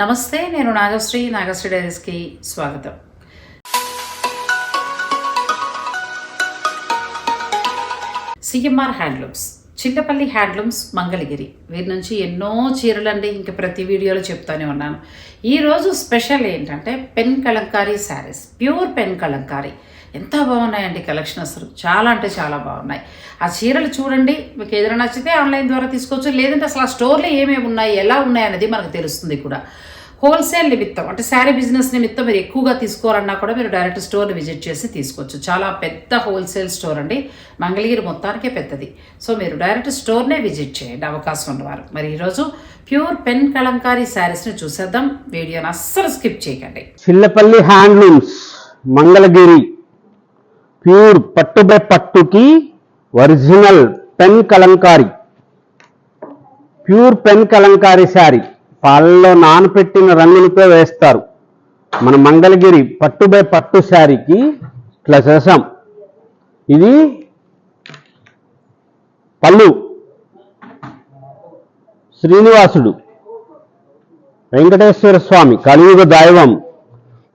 నమస్తే నేను నాగశ్రీ. నాగశ్రీ డైరీస్కి స్వాగతం. CMR handlooms. Chillapalli handlooms Mangalagiri. వీరి నుంచి ఎన్నో చీరలండి ఇంక ప్రతి వీడియోలో చెప్తూనే ఉన్నాను. ఈరోజు స్పెషల్ ఏంటంటే pen kalamkari saris. Pure pen kalamkari. ఎంత బాగున్నాయండి కలెక్షన్ అసలు. చాలా అంటే చాలా బాగున్నాయి. ఆ చీరలు చూడండి. మీకు ఏదైనా నచ్చితే ఆన్లైన్ ద్వారా తీసుకోవచ్చు. లేదంటే అసలు ఆ స్టోర్లో ఏమేమి ఉన్నాయి ఎలా ఉన్నాయి అనేది మనకు తెలుస్తుంది కూడా. హోల్సేల్ నిమిత్తం అంటే శారీ బిజినెస్ నిమిత్తం మీరు ఎక్కువగా తీసుకోవాలన్నా కూడా మీరు డైరెక్ట్ స్టోర్ని విజిట్ చేసి తీసుకోవచ్చు. చాలా పెద్ద హోల్సేల్ స్టోర్ అండి. మంగళగిరి మొత్తానికే పెద్దది. సో మీరు డైరెక్ట్ స్టోర్నే విజిట్ చేయండి. అవకాశం ఉన్నవారు. మరి ఈరోజు ప్యూర్ పెన్ కలంకారీ శారీస్ని చూసేద్దాం. వీడియోని అస్సలు స్కిప్ చేయకండి. చిల్లపల్లి హ్యాండ్లూమ్స్ మంగళగిరి. ప్యూర్ పట్టు by పట్టుకి original pen kalamkari. Pure pen kalamkari sari. పాలలో నానపెట్టిన రంగులతో వేస్తారు. మన మంగళగిరి పట్టు బై పట్టు శారీకి ఇట్లా చేసాం. ఇది పళ్ళు. శ్రీనివాసుడు. వెంకటేశ్వర స్వామి. కలియుగ దైవం.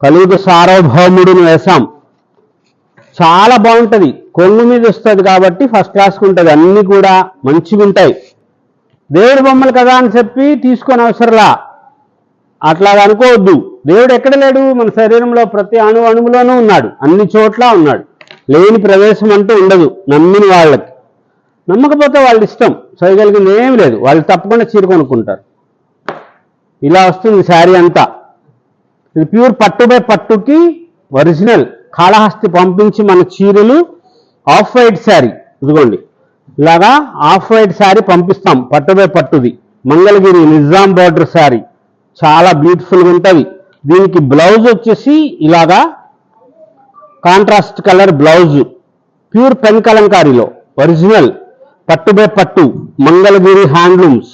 కలియుగ సార్వభౌముడిని వేశాం చాలా బాగుంటుంది. కొంగు మీద వస్తుంది కాబట్టి ఫస్ట్ క్లాస్కి ఉంటుంది. అన్నీ కూడా మంచిగా ఉంటాయి దేవుడి బొమ్మలు కదా అని చెప్పి తీసుకొని అవసరంలా. అట్లా అనుకోవద్దు. దేవుడు ఎక్కడ లేడు? మన శరీరంలో ప్రతి అణు అణువులోనూ ఉన్నాడు. అన్ని చోట్ల ఉన్నాడు. లేని ప్రవేశం అంటూ ఉండదు. నమ్మిన వాళ్ళకి. నమ్మకపోతే వాళ్ళ ఇష్టం. చేయగలిగింది ఏమి లేదు. వాళ్ళు తప్పకుండా చీర కొనుక్కుంటారు. ఇలా వస్తుంది శారీ అంతా. ఇది ప్యూర్ పట్టు బై పట్టుకి ఒరిజినల్. కాళహస్తి పంపించి మన చీరలు ఆఫ్ వైట్ శారీ. ఇదిగోండి. ఇలాగా ఆఫ్ వైట్ శారీ పంపిస్తాం పట్టు పట్టుది. మంగళగిరి నిజాం బార్డర్ శారీ. చాలా బ్యూటిఫుల్గా ఉంటుంది. దీనికి బ్లౌజ్ వచ్చేసి ఇలాగా contrast colour blouse pure pen కలంకారీలో original పట్టు బై పట్టు Mangalagiri handlooms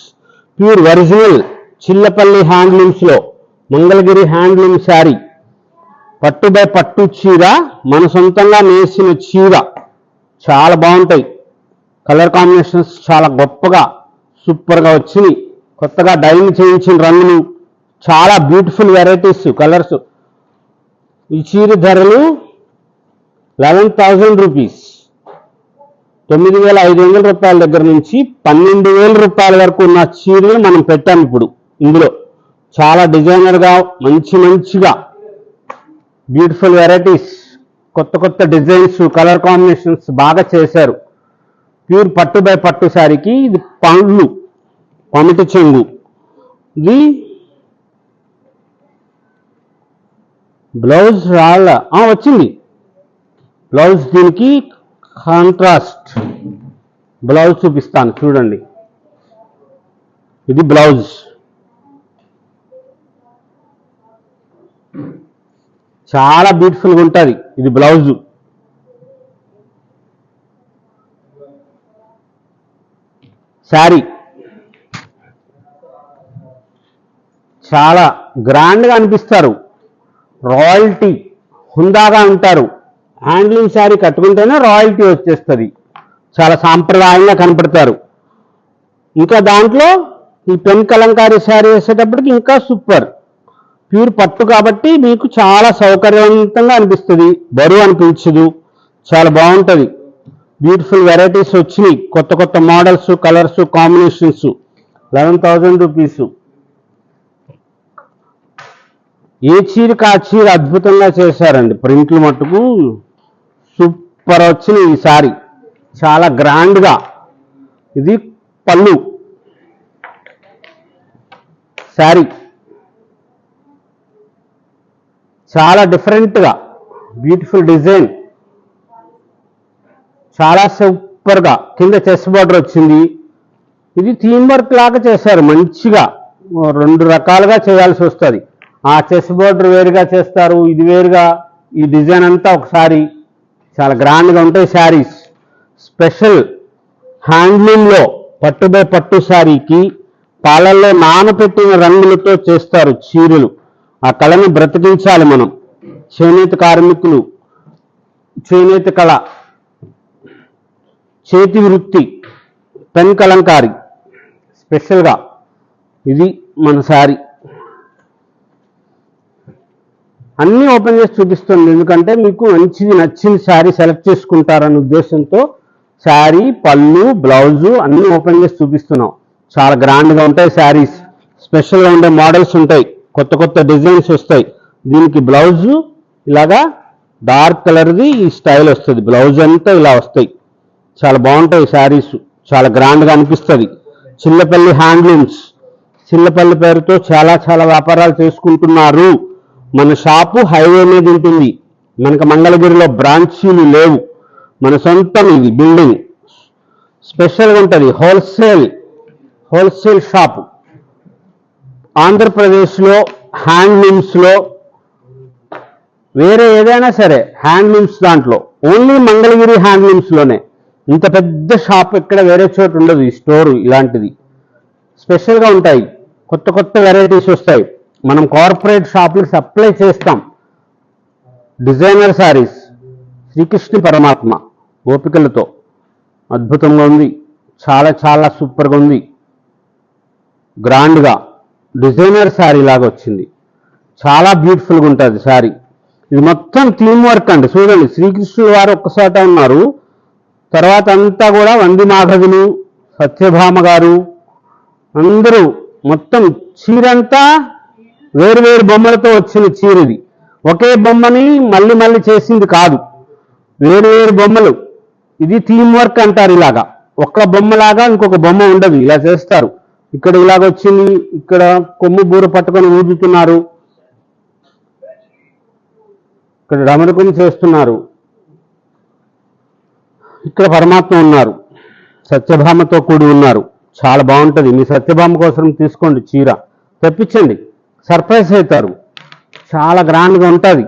pure original Chillapalli హ్యాండ్లూమ్స్లో Mangalagiri handloom sari. పట్టు బై పట్టు చీర మన సొంతంగా నేసిన చీర. చాలా బాగుంటాయి. కలర్ కాంబినేషన్స్ చాలా గొప్పగా సూపర్గా వచ్చినాయి. కొత్తగా డైన్ చేయించిన రంగులు చాలా బ్యూటిఫుల్ వెరైటీస్ కలర్స్. ఈ చీర ధరలు లెవెన్ థౌజండ్ రూపీస్. తొమ్మిది వేల ఐదు వందల రూపాయల దగ్గర నుంచి పన్నెండు వేల రూపాయల వరకు ఉన్న చీరలు మనం పెట్టాం ఇప్పుడు ఇందులో. చాలా డిజైనర్గా మంచి మంచిగా బ్యూటిఫుల్ వెరైటీస్. కొత్త కొత్త డిజైన్స్ కలర్ కాంబినేషన్స్ బాగా చేశారు. ప్యూర్ పట్టు బై పట్టు శారీకి ఇది పండ్లు పమిటి చెంగు. ఇది బ్లౌజ్ రాళ్ళ. వచ్చింది. బ్లౌజ్ దీనికి కాంట్రాస్ట్ బ్లౌజ్ చూపిస్తాను చూడండి. ఇది బ్లౌజ్. చాలా బ్యూటిఫుల్గా ఉంటుంది. ఇది బ్లౌజు. శారీ. చాలా గ్రాండ్గా అనిపిస్తారు. రాయల్టీ హుందాగా ఉంటారు. హ్యాండ్లూమ్ శారీ కట్టుకుంటేనే రాయల్టీ వచ్చేస్తుంది. చాలా సాంప్రదాయంగా కనపడతారు. ఇంకా దాంట్లో ఈ పెన్ కలంకారీ శారీ వేసేటప్పటికి ఇంకా సూపర్. ప్యూర్ పట్టు కాబట్టి మీకు చాలా సౌకర్యవంతంగా అనిపిస్తుంది. బరువు అనిపించదు. చాలా బాగుంటుంది. బ్యూటిఫుల్ వెరైటీస్ వచ్చినాయి. కొత్త కొత్త models colours combinations eleven thousand rupees ఏ చీరకి ఆ చీర అద్భుతంగా చేశారండి. ప్రింట్లు మట్టుకు సూపర్ వచ్చినాయి ఈ చాలా గ్రాండ్గా. ఇది పళ్ళు. శారీ చాలా డిఫరెంట్గా బ్యూటిఫుల్ డిజైన్ చాలా సూపర్గా కింద చెస్ బోర్డర్ వచ్చింది. ఇది థీమ్ వర్క్ లాగా చేశారు మంచిగా. రెండు రకాలుగా చేయాల్సి వస్తుంది. ఆ చెస్ బోర్డర్ వేరుగా చేస్తారు ఇది వేరుగా ఈ డిజైన్ అంతా ఒకసారి చాలా గ్రాండ్గా ఉంటాయి శారీస్. స్పెషల్ హ్యాండ్లూమ్లో పట్టు బై పట్టు శారీకి పాలల్లో నానపెట్టిన రంగులతో చేస్తారు చీరలు. ఆ కళని బ్రతికించాలి మనం. చేనేత కార్మికులు చేనేత కళ. చేతి వృత్తి పెన్ కలంకారి స్పెషల్గా ఇది మన శారీ. అన్నీ ఓపెన్ చేసి చూపిస్తుంది. ఎందుకంటే మీకు మంచిది నచ్చిన శారీ సెలెక్ట్ చేసుకుంటారనే ఉద్దేశంతో శారీ పళ్ళు బ్లౌజు అన్నీ ఓపెన్ చేసి చూపిస్తున్నాం. చాలా గ్రాండ్గా ఉంటాయి శారీస్. స్పెషల్గా ఉండే మోడల్స్ ఉంటాయి. కొత్త కొత్త డిజైన్స్ వస్తాయి. దీనికి బ్లౌజు ఇలాగా డార్క్ కలర్ది ఈ స్టైల్ వస్తుంది. బ్లౌజ్ అంతా ఇలా వస్తాయి. చాలా బాగుంటాయి శారీస్. చాలా గ్రాండ్గా అనిపిస్తుంది. చిల్లపల్లి హ్యాండ్లూమ్స్. చిల్లపల్లి పేరుతో చాలా చాలా వ్యాపారాలు చేసుకుంటున్నారు. మన షాపు హైవే మీద ఉంటుంది. మనకు మంగళగిరిలో బ్రాంచీలు లేవు. మన సొంతం ఇది బిల్డింగ్. స్పెషల్గా ఉంటుంది హోల్సేల్ హోల్సేల్ షాపు. ఆంధ్రప్రదేశ్లో హ్యాండ్లూమ్స్లో వేరే ఏదైనా సరే హ్యాండ్లూమ్స్ దాంట్లో. ఓన్లీ మంగళగిరి హ్యాండ్లూమ్స్లోనే. ఇంత పెద్ద షాప్ ఎక్కడ వేరే చోట ఉండదు ఈ స్టోరు ఇలాంటిది. స్పెషల్గా ఉంటాయి. కొత్త కొత్త వెరైటీస్ వస్తాయి. మనం కార్పొరేట్ షాపులు సప్లై చేస్తాం. డిజైనర్ శారీస్ శ్రీకృష్ణ పరమాత్మ ఓపికలతో అద్భుతంగా ఉంది. చాలా చాలా సూపర్గా ఉంది. గ్రాండ్గా డిజైనర్ శారీ లాగా వచ్చింది. చాలా బ్యూటిఫుల్గా ఉంటుంది శారీ ఇది మొత్తం థీమ్ వర్క్ అండి. చూడండి శ్రీకృష్ణుడు వారు ఒక్కసాట ఉన్నారు. తర్వాత అంతా కూడా వంది మాధవులు సత్యభామ గారు అందరూ మొత్తం చీరంతా వేరు వేరు బొమ్మలతో వచ్చిన చీరది. ఒకే బొమ్మని మళ్ళీ మళ్ళీ చేసింది కాదు. వేరు వేరు బొమ్మలు. ఇది థీమ్ వర్క్ అంటారు ఇలాగా. ఒక్క బొమ్మలాగా ఇంకొక బొమ్మ ఉండదు. ఇలా చేస్తారు. ఇక్కడ ఇలాగ వచ్చింది. ఇక్కడ కొమ్ము బూర పట్టుకొని ఊదుతున్నారు. ఇక్కడ రమణకం చేస్తున్నారు. ఇక్కడ పరమాత్మ ఉన్నారు. సత్యభామతో కూడి ఉన్నారు. చాలా బాగుంటుంది. మీ సత్యభామ కోసం తీసుకోండి చీర. తెప్పించండి. సర్ప్రైజ్ అవుతారు. చాలా గ్రాండ్గా ఉంటుంది.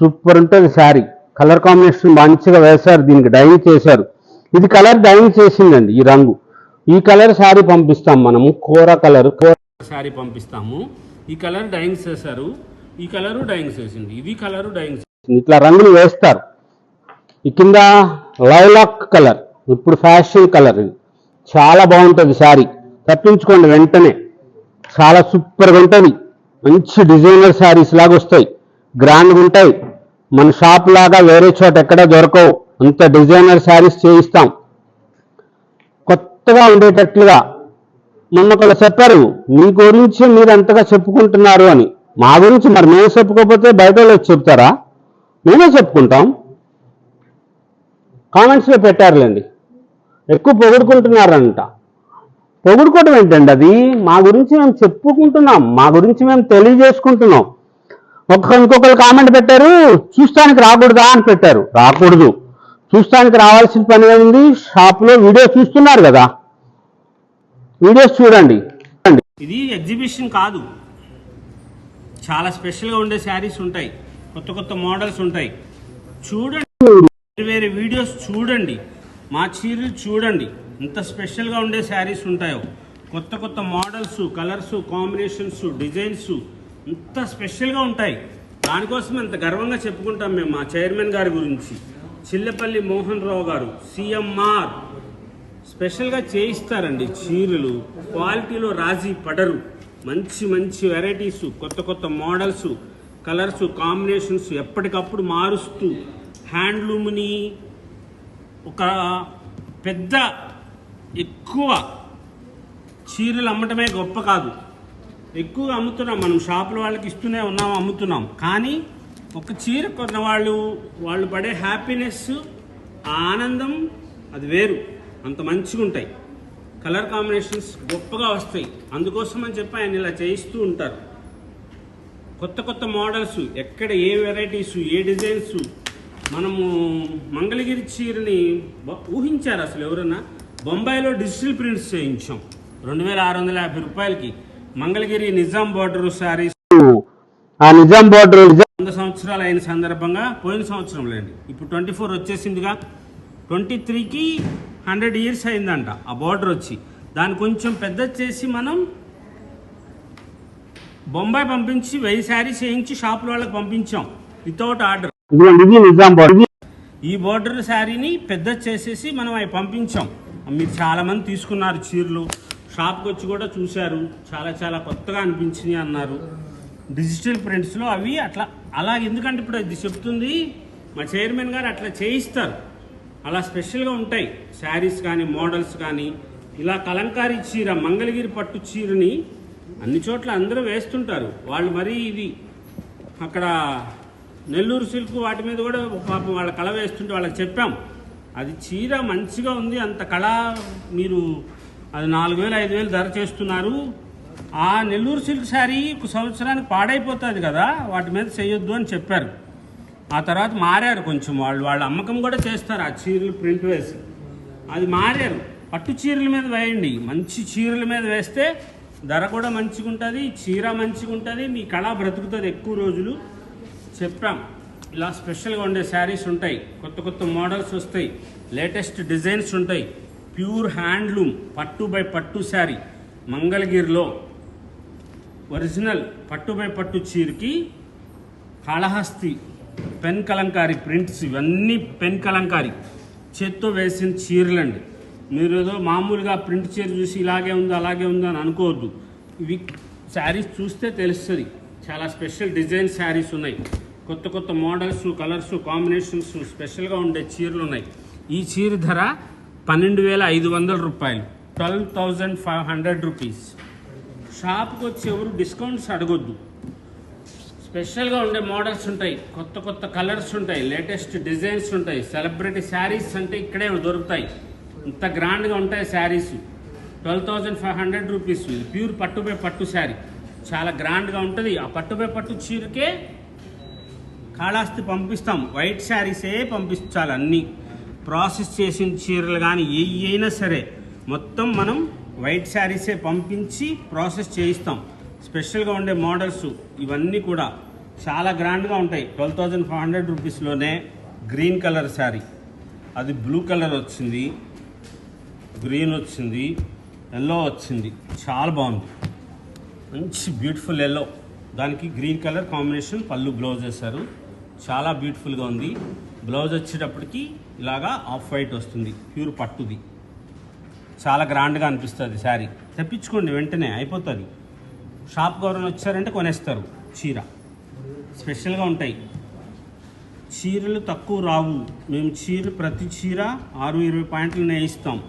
సూపర్ ఉంటుంది శారీ. కలర్ కాంబినేషన్ మంచిగా వేశారు. దీనికి డైయింగ్ చేశారు. ఇది కలర్ డైయింగ్ చేసిందండి ఈ రంగు. ఈ కలర్ శారీ పంపిస్తాం మనము. కూర కలర్ కూర శారీ పంపిస్తాము. ఈ కలర్ డైయింగ్ చేశారు. ఈ కలరు డైయింగ్ చేసింది. ఇది కలరు డైయింగ్ ఇట్లా రంగులు వేస్తారు. ఈ కింద లైలాక్ కలర్. ఇప్పుడు ఫ్యాషన్ కలర్ ఇది. చాలా బాగుంటుంది శారీ. తప్పించుకోండి వెంటనే. చాలా సూపర్గా ఉంటుంది. మంచి డిజైనర్ శారీస్ లాగా వస్తాయి. గ్రాండ్గా ఉంటాయి. మన షాప్ లాగా వేరే చోట ఎక్కడ దొరకవు. అంత డిజైనర్ శారీస్ చేయిస్తాం. కొత్తగా ఉండేటట్లుగా మొన్న ఒకళ్ళు చెప్పారు. మీ గురించి మీరు అంతగా చెప్పుకుంటున్నారు అని. మా గురించి మరి మేము చెప్పుకోకపోతే బయట వాళ్ళు చెప్తారా? మేమే చెప్పుకుంటాం. కామెంట్స్లో పెట్టారులేండి. ఎక్కువ పొగుడుకుంటున్నారంట. పొగుడుకోవడం ఏంటండి అది? మా గురించి మేము చెప్పుకుంటున్నాం. మా గురించి మేము తెలియజేసుకుంటున్నాం. ఒక ఇంకొకరు కామెంట్ పెట్టారు చూస్తానికి రాకూడదా అని పెట్టారు. రాకూడదు. చూస్తానికి రావాల్సిన పని ఏముంది షాప్లో వీడియో చూస్తున్నారు కదా. వీడియోస్ చూడండి. ఇది ఎగ్జిబిషన్ కాదు. చాలా స్పెషల్గా ఉండే శారీస్ ఉంటాయి. కొత్త కొత్త మోడల్స్ ఉంటాయి. చూడండి. వేరే వేరే వీడియోస్ చూడండి. మా చీరలు చూడండి. ఇంత స్పెషల్గా ఉండే శారీస్ ఉంటాయో. కొత్త కొత్త మోడల్స్ కలర్స్ కాంబినేషన్స్ డిజైన్స్ ఇంత స్పెషల్గా ఉంటాయి. దానికోసం ఎంత గర్వంగా చెప్పుకుంటాం మేము మా చైర్మన్ గారి గురించి. చిల్లపల్లి మోహన్ రావు గారు సిఎంఆర్. స్పెషల్గా చేయిస్తారండి చీరలు. క్వాలిటీలో రాజీ పడరు. మంచి మంచి వెరైటీస్ కొత్త కొత్త మోడల్స్ కలర్స్ కాంబినేషన్స్ ఎప్పటికప్పుడు మారుస్తూ హ్యాండ్లూమ్ని ఒక పెద్ద ఎక్కువ చీరలు అమ్మటమే గొప్ప కాదు. ఎక్కువ అమ్ముతున్నాం మనం. షాపుల వాళ్ళకి ఇస్తూనే ఉన్నాం అమ్ముతున్నాం. కానీ ఒక చీర కొన్న వాళ్ళు వాళ్ళు పడే హ్యాపీనెస్ ఆ ఆనందం అది వేరు. అంత మంచిగా ఉంటాయి. కలర్ కాంబినేషన్స్ గొప్పగా వస్తాయి. అందుకోసం అని చెప్పి ఆయన ఇలా చేయిస్తూ ఉంటారు. కొత్త కొత్త మోడల్స్ ఎక్కడ ఏ వెరైటీస్ ఏ డిజైన్స్ మనము మంగళగిరి చీరని ఊహించారు అసలు ఎవరన్నా? బొంబాయిలో డిజిటల్ ప్రింట్స్ చేయించాం. రెండు వేల ఆరు వందల యాభై రూపాయలకి. మంగళగిరి నిజాం బార్డర్ శారీస్ ఆ నిజాం బోర్డర్ వంద సంవత్సరాలు అయిన సందర్భంగా పోయిన సంవత్సరం లేండి. ఇప్పుడు ట్వంటీ ఫోర్ వచ్చేసిందిగా. ట్వంటీ త్రీకి హండ్రెడ్ ఇయర్స్ అయిందంట ఆ బార్డర్ వచ్చి. దాన్ని కొంచెం పెద్ద చేసి మనం బొంబాయి పంపించి వెయ్యి శారీస్ వేయించి షాపుల వాళ్ళకి పంపించాం. వితౌట్ ఆర్డర్ ఇది నిజాం బోర్డర్ ఈ బార్డర్ శారీని పెద్ద చేసేసి మనం అవి పంపించాం. మీరు చాలా మంది తీసుకున్నారు చీరలు. షాప్కి వచ్చి కూడా చూశారు. చాలా చాలా కొత్తగా అనిపించినాయి అన్నారు. డిజిటల్ ప్రింట్స్లో అవి అట్లా అలా ఎందుకంటే ఇప్పుడు ఇది చెప్తుంది మా చైర్మన్ గారు అట్లా చేయిస్తారు. అలా స్పెషల్గా ఉంటాయి. శారీస్ కానీ మోడల్స్ కానీ ఇలా కలంకారీ చీర మంగళగిరి పట్టు చీరని అన్ని చోట్ల అందరూ వేస్తుంటారు. వాళ్ళు మరీ ఇది అక్కడ నెల్లూరు సిల్క్ వాటి మీద కూడా పాపం వాళ్ళ కళ వేస్తుంటే వాళ్ళకి చెప్పాం. అది చీర మంచిగా ఉంది అంత కళ మీరు అది నాలుగు వేలు ఐదు వేలు ధర చేస్తున్నారు. ఆ నెల్లూరు సిల్క్ శారీ ఒక సంవత్సరానికి పాడైపోతుంది కదా వాటి మీద చేయొద్దు అని చెప్పారు. ఆ తర్వాత మారారు కొంచెం వాళ్ళు వాళ్ళ అమ్మకం కూడా చేస్తారు ఆ చీరలు ప్రింట్ వేసి. అది మారారు. పట్టు చీరల మీద వేయండి మంచి చీరల మీద వేస్తే ధర కూడా మంచిగా ఉంటుంది చీర మంచిగా ఉంటుంది మీ కళ బ్రతుకుతుంది ఎక్కువ రోజులు. చెప్పాం. ఇలా స్పెషల్గా ఉండే శారీస్ ఉంటాయి. కొత్త కొత్త మోడల్స్ వస్తాయి. లేటెస్ట్ డిజైన్స్ ఉంటాయి. ప్యూర్ హ్యాండ్లూమ్ పట్టు బై పట్టు శారీ. మంగళగిరిలో ఒరిజినల్ పట్టు బై పట్టు చీరకి కాళహస్తి పెన్ కలంకారీ ప్రింట్స్ ఇవన్నీ పెన్ కలంకారీ. చేత్తో వేసిన చీరలండి. మీరు ఏదో మామూలుగా ప్రింట్ చీర చూసి ఇలాగే ఉందో అలాగే ఉందో అని అనుకోవద్దు. ఇవి శారీస్ చూస్తే తెలుస్తుంది. చాలా స్పెషల్ డిజైన్ శారీస్ ఉన్నాయి. కొత్త కొత్త మోడల్స్ కలర్స్ కాంబినేషన్స్ స్పెషల్గా ఉండే చీరలు ఉన్నాయి. ఈ చీర ధర పన్నెండు వేల ఐదు వందల రూపాయలు. Twelve thousand five hundred rupees. షాప్కి వచ్చి ఎవరు డిస్కౌంట్స్ అడగొద్దు. స్పెషల్గా ఉండే మోడల్స్ ఉంటాయి. కొత్త కొత్త కలర్స్ ఉంటాయి. లేటెస్ట్ డిజైన్స్ ఉంటాయి. సెలబ్రిటీ శారీస్ అంటే ఇక్కడే దొరుకుతాయి. ఇంత గ్రాండ్గా ఉంటాయి saris. Twelve thousand five hundred rupees. ఇది ప్యూర్ పట్టుపై పట్టు శారీ. చాలా గ్రాండ్గా ఉంటుంది. ఆ పట్టుపై పట్టు చీరకే కాళాస్తి పంపిస్తాం. వైట్ శారీసే పంపించాలి అన్నీ. ప్రాసెస్ చేసిన చీరలు కానీ ఏ అయినా సరే మొత్తం మనం వైట్ శారీసే పంపించి ప్రాసెస్ చేయిస్తాం. స్పెషల్గా ఉండే మోడల్స్ ఇవన్నీ కూడా చాలా గ్రాండ్గా ఉంటాయి. ట్వెల్వ్ థౌజండ్ ఫైవ్ హండ్రెడ్ రూపీస్లోనే గ్రీన్ కలర్ శారీ. అది బ్లూ కలర్ వచ్చింది. గ్రీన్ వచ్చింది. ఎల్లో వచ్చింది. చాలా బాగుంది. మంచి బ్యూటిఫుల్ ఎల్లో. దానికి గ్రీన్ కలర్ కాంబినేషన్ పళ్ళు బ్లౌజ్ వేశారు. చాలా బ్యూటిఫుల్గా ఉంది. బ్లౌజ్ వచ్చేటప్పటికి ఇలాగా ఆఫ్ వైట్ వస్తుంది. ప్యూర్ పట్టుది. చాలా గ్రాండ్గా అనిపిస్తుంది శారీ. తెప్పించుకోండి వెంటనే అయిపోతుంది. షాప్ గౌరవం వచ్చారంటే కొనేస్తారు చీర. స్పెషల్గా ఉంటాయి. చీరలు తక్కువ రావు. మేము చీర ప్రతి చీర ఆరు ఇరవై పాయింట్లు నేయిస్తాం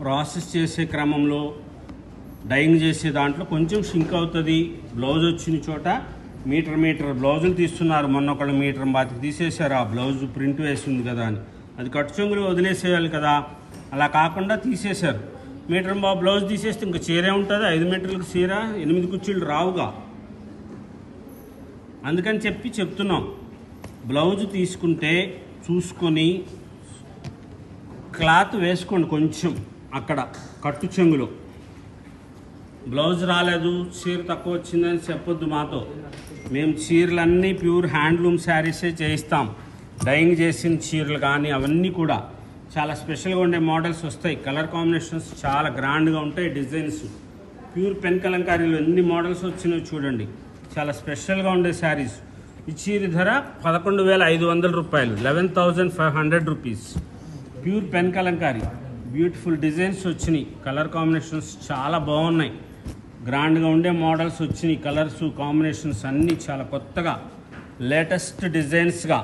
ప్రాసెస్ చేసే క్రమంలో డైయింగ్ చేసే దాంట్లో కొంచెం షింక్ అవుతుంది. బ్లౌజ్ వచ్చిన చోట మీటర్ మీటర్ బ్లౌజులు తీస్తున్నారు. మొన్న ఒకళ్ళు మీటర్ బాతికి తీసేశారు. ఆ బ్లౌజ్ ప్రింట్ వేసింది కదా అని. అది కట్టు చెంగులు వదిలేసేయాలి కదా. అలా కాకుండా తీసేశారు. మీటర్ బా బ్లౌజ్ తీసేస్తే ఇంకా చీరే ఉంటుంది? ఐదు మీటర్లకు చీర ఎనిమిది కుర్చీలు రావుగా. అందుకని చెప్పి చెప్తున్నాం. బ్లౌజ్ తీసుకుంటే చూసుకొని క్లాత్ వేసుకోండి కొంచెం అక్కడ కట్టు చెంగులో. బ్లౌజ్ రాలేదు చీర తక్కువ వచ్చిందని చెప్పొద్దు మాతో. మేము చీరలన్నీ ప్యూర్ హ్యాండ్లూమ్ శారీసే చేయిస్తాం. డైయింగ్ చేసిన చీరలు కానీ అవన్నీ కూడా చాలా స్పెషల్గా ఉండే మోడల్స్ వస్తాయి. కలర్ కాంబినేషన్స్ చాలా గ్రాండ్గా ఉంటాయి డిజైన్స్. ప్యూర్ పెన్ కలంకారీలో ఎన్ని మోడల్స్ వచ్చినాయో చూడండి. చాలా స్పెషల్గా ఉండే శారీస్. ఈ చీర ధర పదకొండు వేల ఐదు వందల రూపాయలు. Eleven thousand five hundred rupees. Pure pen kalamkari. Beautiful designs వచ్చినాయి. కలర్ కాంబినేషన్స్ చాలా బాగున్నాయి. గ్రాండ్గా ఉండే మోడల్స్ వచ్చినాయి కలర్స్ కాంబినేషన్స్ అన్నీ చాలా కొత్తగా లేటెస్ట్ డిజైన్స్గా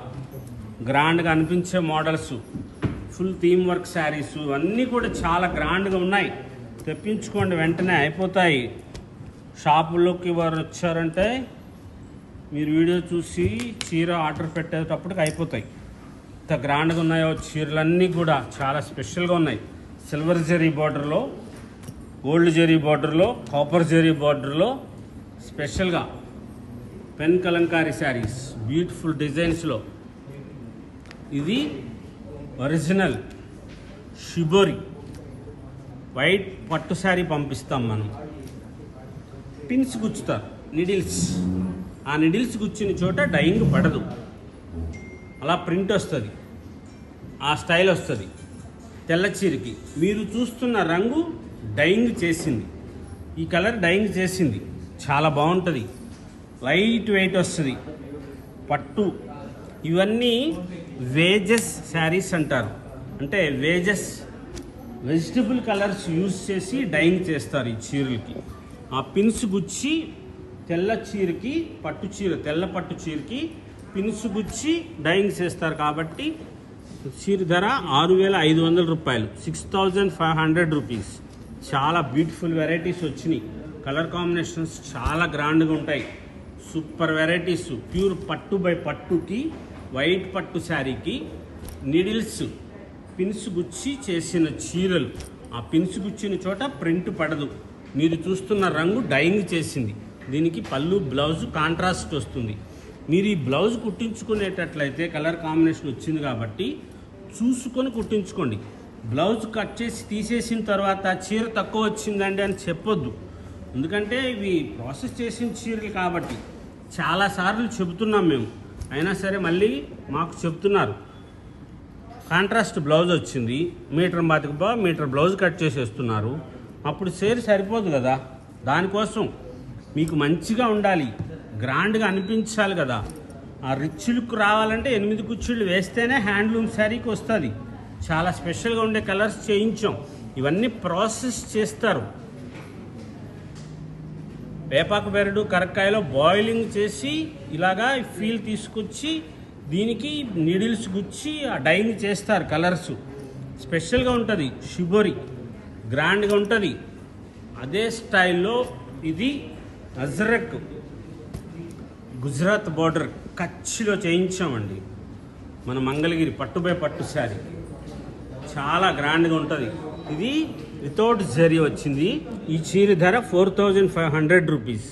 గ్రాండ్గా అనిపించే models. Full theme work saris అన్నీ కూడా చాలా గ్రాండ్గా ఉన్నాయి. తెప్పించుకోండి వెంటనే అయిపోతాయి. షాపులోకి వారు వచ్చారంటే మీరు వీడియో చూసి చీర ఆర్డర్ పెట్టేటప్పటికి అయిపోతాయి. ఎంత గ్రాండ్గా ఉన్నాయో చీరలన్నీ కూడా చాలా స్పెషల్గా ఉన్నాయి. సిల్వర్ జరీ బార్డర్లో గోల్డ్ జెరీ బార్డర్లో కాపర్ జెరీ బార్డర్లో స్పెషల్గా పెన్ కలంకారీ శారీస్ బ్యూటిఫుల్ డిజైన్స్లో ఇది ఒరిజినల్ షిబోరి వైట్ పట్టు శారీ పంపిస్తాం మనం. పిన్స్ గుచ్చుతారు నిడిల్స్ ఆ నిడిల్స్ గుచ్చిన చోట డైయింగ్ పడదు. అలా ప్రింట్ వస్తుంది. ఆ స్టైల్ వస్తుంది. తెల్ల చీరకి. మీరు చూస్తున్న రంగు డైయింగ్ చేసింది. ఈ కలర్ డైయింగ్ చేసింది. చాలా బాగుంటుంది. లైట్ వెయిట్ వస్తుంది. పట్టు. ఇవన్నీ వేజెస్ శారీస్ అంటారు. అంటే వేజెస్. వెజిటబుల్ కలర్స్ యూజ్ చేసి డైయింగ్ చేస్తారు ఈ చీరలకి. ఆ పిన్స్ గుచ్చి తెల్ల చీరకి పట్టు చీర తెల్ల పట్టు చీరకి పిన్స్ గుచ్చి డైయింగ్ చేస్తారు కాబట్టి చీర ధర ఆరు వేల ఐదు వందల రూపాయలు. Six thousand five hundred rupees. చాలా బ్యూటిఫుల్ వెరైటీస్ వచ్చినాయి. కలర్ కాంబినేషన్స్ చాలా గ్రాండ్గా ఉంటాయి. సూపర్ వెరైటీస్ ప్యూర్ పట్టు బై పట్టుకి వైట్ పట్టు శారీకి నిడిల్స్ పిన్స్ గుచ్చి చేసిన చీరలు. ఆ పిన్స్ గుచ్చిన చోట ప్రింట్ పడదు. మీరు చూస్తున్న రంగు డైయింగ్ చేసింది. దీనికి పళ్ళు బ్లౌజ్ కాంట్రాస్ట్ వస్తుంది. మీరు ఈ బ్లౌజ్ కుట్టించుకునేటట్లయితే కలర్ కాంబినేషన్ వచ్చింది కాబట్టి చూసుకొని కుట్టించుకోండి. బ్లౌజ్ కట్ చేసి తీసేసిన తర్వాత చీర తక్కువ వచ్చిందండి అని చెప్పొద్దు. ఎందుకంటే ఇవి ప్రాసెస్ చేసిన చీరలు కాబట్టి చాలాసార్లు చెబుతున్నాం మేము. అయినా సరే మళ్ళీ మాకు చెప్తున్నారు కాంట్రాస్ట్ బ్లౌజ్ వచ్చింది. మీటర్ బాతికి బా మీటర్ బ్లౌజ్ కట్ చేసేస్తున్నారు. అప్పుడు చీర సరిపోదు కదా. దానికోసం మీకు మంచిగా ఉండాలి. గ్రాండ్గా అనిపించాలి కదా. ఆ రిచ్ లుక్ రావాలంటే ఎనిమిది కుర్చీలు వేస్తేనే హ్యాండ్లూమ్ శారీకి వస్తుంది. చాలా స్పెషల్గా ఉండే కలర్స్ చేయించాం. ఇవన్నీ ప్రాసెస్ చేస్తారు. వేపాకు బెరడు కరక్కాయలో బాయిలింగ్ చేసి ఇలాగా ఫీల్ తీసుకొచ్చి దీనికి నీడిల్స్ గుచ్చి ఆ డైయింగ్ చేస్తారు కలర్స్. స్పెషల్గా ఉంటుంది షిబోరి గ్రాండ్గా ఉంటుంది. అదే స్టైల్లో ఇది అజ్రక్. గుజరాత్ బార్డర్ కచ్లో చేయించామండి. మన మంగళగిరి పట్టుబై పట్టు శారీ. చాలా గ్రాండ్గా ఉంటుంది. ఇది వితౌట్ జరీ వచ్చింది. ఈ చీర ధర four thousand five hundred rupees.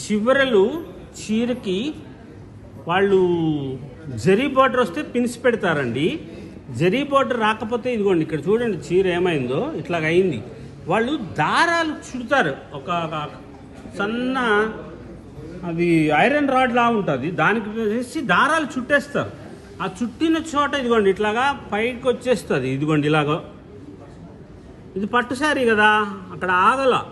చివరలు చీరకి వాళ్ళు జరీ బార్డర్ వస్తే పిన్స్ పెడతారండి. జరీ బార్డర్ రాకపోతే ఇదిగోండి ఇక్కడ చూడండి చీర ఏమైందో ఇట్లాగ అయింది. వాళ్ళు దారాలు చుడతారు. ఒక ఒక సన్న అది ఐరన్ రాడ్ లా ఉంటుంది. దానికి వేసి దారాలు చుట్టేస్తారు. ఆ చుట్టిన చోట ఇదిగోండి ఇట్లాగా పైకి వచ్చేస్తుంది. ఇదిగోండి ఇలాగో. ఇది పట్టు శారీ కదా అక్కడ ఆగల.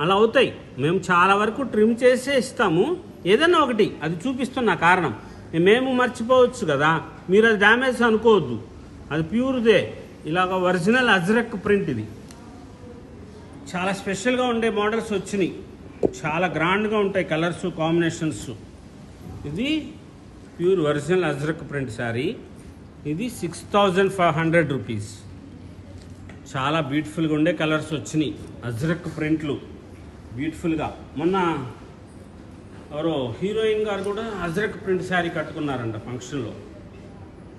అలా అవుతాయి. మేము చాలా వరకు ట్రిమ్ చేసే ఇస్తాము. ఏదైనా ఒకటి అది చూపిస్తున్న కారణం. మేము మర్చిపోవచ్చు కదా. మీరు అది డ్యామేజ్ అనుకోవద్దు. అది ప్యూర్దే. ఇలాగ ఒరిజినల్ అజ్రక్ ప్రింట్ ఇది. చాలా స్పెషల్గా ఉండే మోడల్స్ వచ్చినాయి. చాలా గ్రాండ్గా ఉంటాయి కలర్స్ కాంబినేషన్స్. ఇది pure original ajrak print sari. ఇది six thousand five hundred rupees. చాలా బ్యూటిఫుల్గా ఉండే కలర్స్ వచ్చినాయి. అజ్రక్ ప్రింట్లు. బ్యూటిఫుల్గా. మొన్న ఎవరో హీరోయిన్ గారు కూడా అజ్రక్ ప్రింట్ శారీ కట్టుకున్నారంట ఫంక్షన్లో.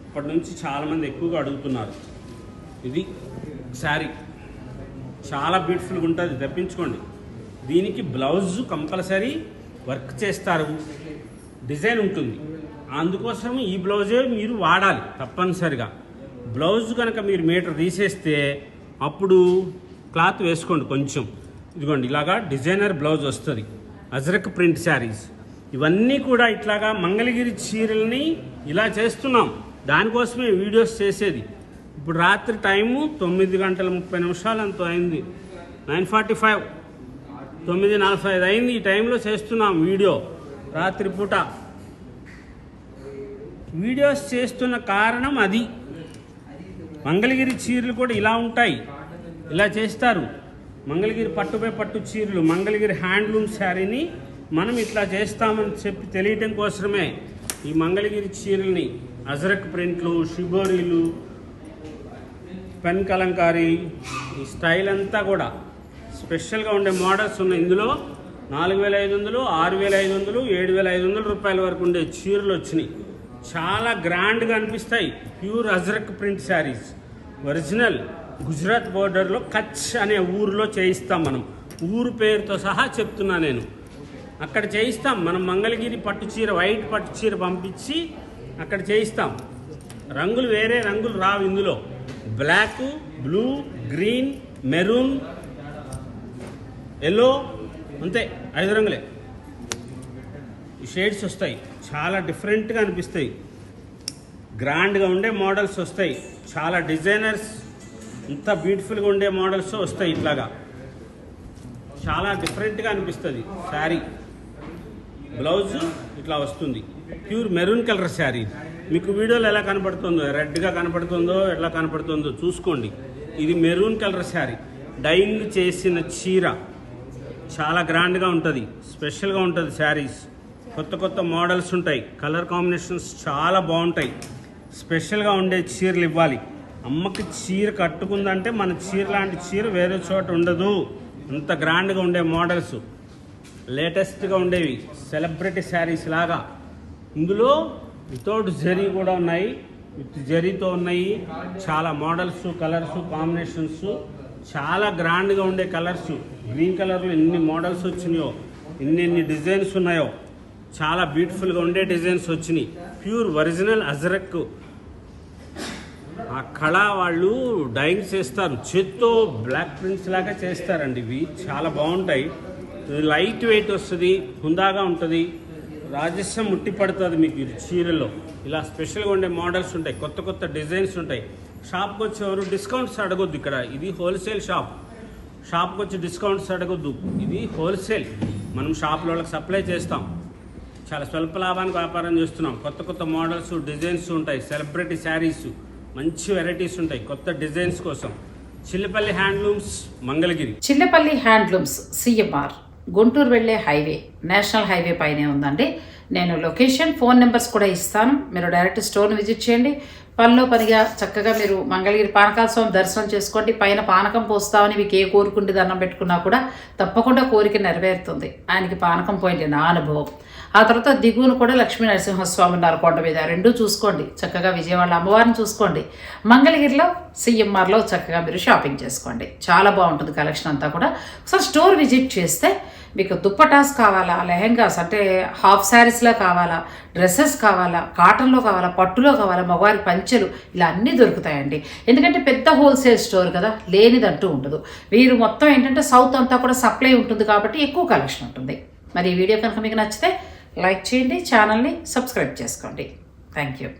అప్పటి నుంచి చాలామంది ఎక్కువగా అడుగుతున్నారు. ఇది శారీ. చాలా బ్యూటిఫుల్గా ఉంటుంది. తెప్పించుకోండి. దీనికి బ్లౌజ్ కంపల్సరీ వర్క్ చేస్తారు. డిజైన్ ఉంటుంది. అందుకోసం ఈ బ్లౌజే మీరు వాడాలి తప్పనిసరిగా. బ్లౌజ్ కనుక మీరు మీటర్ తీసేస్తే అప్పుడు క్లాత్ వేసుకోండి కొంచెం. ఇదిగోండి ఇలాగా డిజైనర్ బ్లౌజ్ వస్తుంది. అజ్రక్ ప్రింట్ శారీస్. ఇవన్నీ కూడా ఇట్లాగా మంగళగిరి చీరల్ని ఇలా చేస్తున్నాం. దానికోసమే వీడియోస్ చేసేది. ఇప్పుడు రాత్రి టైము తొమ్మిది గంటల ముప్పై నిమిషాలు అంత అయింది. Nine forty five. తొమ్మిది నలభై ఐదు అయింది ఈ టైంలో చేస్తున్నాం వీడియో. రాత్రిపూట వీడియోస్ చేస్తున్న కారణం అది. మంగళగిరి చీరలు కూడా ఇలా ఉంటాయి. ఇలా చేస్తారు. మంగళగిరి పట్టుపై పట్టు చీరలు మంగళగిరి హ్యాండ్లూమ్ శారీని మనం ఇట్లా చేస్తామని చెప్పి తెలియటం కోసమే ఈ మంగళగిరి చీరల్ని అజరక్ ప్రింట్లు షిబోరీలు పెన్ కలంకారీ ఈ స్టైల్ అంతా కూడా స్పెషల్గా ఉండే మోడల్స్ ఉన్నాయి. ఇందులో నాలుగు వేల ఐదు వందలు ఆరు వేల ఐదు వందలు ఏడు వేల ఐదు వందల రూపాయల వరకు ఉండే చీరలు వచ్చినాయి. చాలా గ్రాండ్గా అనిపిస్తాయి. Pure ajrak print saris original Gujarat బోర్డర్లో కచ్ అనే ఊరిలో చేయిస్తాం మనం. ఊరు పేరుతో సహా చెప్తున్నా నేను. అక్కడ చేయిస్తాం. మనం మంగళగిరి పట్టు చీర వైట్ పట్టు చీర పంపించి అక్కడ చేయిస్తాం. రంగులు వేరే రంగులు రావు ఇందులో. Black blue green maroon yellow అంతే. ఐదు రంగులే. షేడ్స్ వస్తాయి. చాలా డిఫరెంట్గా అనిపిస్తాయి. గ్రాండ్గా ఉండే మోడల్స్ వస్తాయి. చాలా డిజైనర్స్ ఇంత బ్యూటిఫుల్గా ఉండే మోడల్స్ వస్తాయి ఇట్లాగా. చాలా డిఫరెంట్గా అనిపిస్తుంది. శారీ బ్లౌజ్ ఇట్లా వస్తుంది. ప్యూర్ మెరూన్ కలర్ శారీ మీకు వీడియోలో ఎలా కనపడుతుందో రెడ్గా కనపడుతుందో ఎట్లా కనపడుతుందో చూసుకోండి. ఇది మెరూన్ కలర్ శారీ డైయింగ్ చేసిన చీర. చాలా గ్రాండ్గా ఉంటుంది. స్పెషల్గా ఉంటుంది శారీస్ కొత్త కొత్త మోడల్స్ ఉంటాయి. కలర్ కాంబినేషన్స్ చాలా బాగుంటాయి. స్పెషల్గా ఉండే చీరలు ఇవ్వాలి. అమ్మకి చీర కట్టుకుందంటే మన చీర లాంటి చీర వేరే చోట ఉండదు. అంత గ్రాండ్గా ఉండే మోడల్స్. లేటెస్ట్గా ఉండేవి. సెలబ్రిటీ శారీస్ లాగా. ఇందులో వితౌట్ జరీ కూడా ఉన్నాయి. విత్ జరీతో ఉన్నాయి. చాలా మోడల్స్ కలర్స్ కాంబినేషన్స్. చాలా గ్రాండ్గా ఉండే కలర్స్. గ్రీన్ కలర్లో ఎన్ని మోడల్స్ వచ్చినాయో ఎన్ని ఎన్ని డిజైన్స్ ఉన్నాయో చాలా బ్యూటిఫుల్గా ఉండే డిజైన్స్ వచ్చినాయి. ప్యూర్ ఒరిజినల్ అజరక్ ఆ కళ వాళ్ళు డైయింగ్ చేస్తారు. చేత్తో బ్లాక్ ప్రింట్స్ లాగా చేస్తారండి ఇవి. చాలా బాగుంటాయి. లైట్ వెయిట్ వస్తుంది హుందాగా ఉంటుంది. రాజస్వం ముట్టి పడుతుంది మీకు ఇది చీరలో ఇలా స్పెషల్గా ఉండే మోడల్స్ ఉంటాయి. కొత్త కొత్త డిజైన్స్ ఉంటాయి. షాప్కి వచ్చేవారు డిస్కౌంట్స్ అడగొద్దు ఇక్కడ. ఇది హోల్సేల్ షాప్ షాప్కి వచ్చి డిస్కౌంట్స్ అడగొద్దు. ఇది హోల్సేల్ మనం షాప్లో వాళ్ళకి సప్లై చేస్తాం. చాలా స్వల్ప లాభానికి వ్యాపారం చేస్తున్నాం. కొత్త కొత్త మోడల్స్ డిజైన్స్ ఉంటాయి. సెలబ్రిటీ శారీస్ మంచి వెరైటీస్ ఉంటాయి. కొత్త డిజైన్స్ కోసం. Chillapalli handlooms Mangalagiri. Chillapalli handlooms CMR. Guntur వెళ్ళే హైవే. నేషనల్ హైవే పైనే ఉందండి. నేను లొకేషన్ ఫోన్ నెంబర్స్ కూడా ఇస్తాను. మీరు డైరెక్ట్ స్టోర్ని విజిట్ చేయండి. పనిలో పనిగా చక్కగా మీరు మంగళగిరి పానకాల స్వామి దర్శనం చేసుకోండి. పైన పానకం పోస్తామని మీకు ఏ కోరుకుంటే దండం పెట్టుకున్నా కూడా తప్పకుండా కోరిక నెరవేరుతుంది. ఆయనకి పానకం పోయింది నా అనుభవం. ఆ తర్వాత దిగువను కూడా లక్ష్మీ నరసింహస్వామి ఉన్నారు కొండ మీద. రెండూ చూసుకోండి. చక్కగా విజయవాడ అమ్మవారిని చూసుకోండి. మంగళగిరిలో సిఎంఆర్లో చక్కగా మీరు షాపింగ్ చేసుకోండి. చాలా బాగుంటుంది కలెక్షన్ అంతా కూడా. ఒకసారి స్టోర్ విజిట్ చేస్తే మీకు దుప్పటాస్ కావాలా లెహెంగాస్ అంటే హాఫ్ శారీస్లో కావాలా డ్రెస్సెస్ కావాలా కాటన్లో కావాలా పట్టులో కావాలా మగవారి పంచెలు ఇలా అన్నీ దొరుకుతాయండి. ఎందుకంటే పెద్ద హోల్సేల్ స్టోర్ కదా లేనిదంటూ ఉండదు. వీరు మొత్తం ఏంటంటే సౌత్ అంతా కూడా సప్లై ఉంటుంది కాబట్టి ఎక్కువ కలెక్షన్ ఉంటుంది. మరి ఈ వీడియో కనుక మీకు నచ్చితే లైక్ చేయండి ఛానల్ని సబ్స్క్రైబ్ చేసుకోండి. Thank you